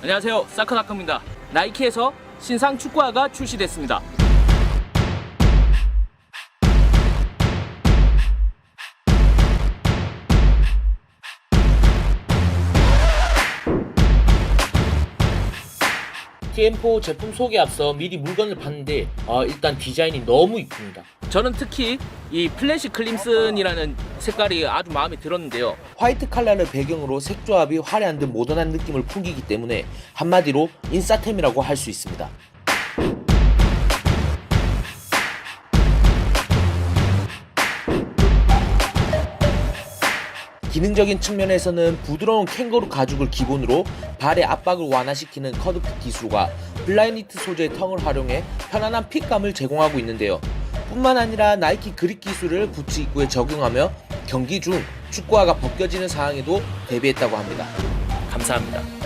안녕하세요. 사크나크입니다. 나이키에서 신상 축구화가 출시됐습니다. TM4 제품 소개 앞서 미리 물건을 봤는데 아, 일단 디자인이 너무 이쁩니다. 저는 특히 이 플래시 클림슨이라는 색깔이 아주 마음에 들었는데요. 화이트 컬러를 배경으로 색 조합이 화려한 듯 모던한 느낌을 풍기기 때문에 한마디로 인싸템이라고 할 수 있습니다. 기능적인 측면에서는 부드러운 캥거루 가죽을 기본으로 발의 압박을 완화시키는 커드핏 기술과 블라이니트 소재의 텅을 활용해 편안한 핏감을 제공하고 있는데요. 뿐만 아니라 나이키 그립 기술을 부츠 입구에 적용하며 경기 중 축구화가 벗겨지는 상황에도 대비했다고 합니다. 감사합니다.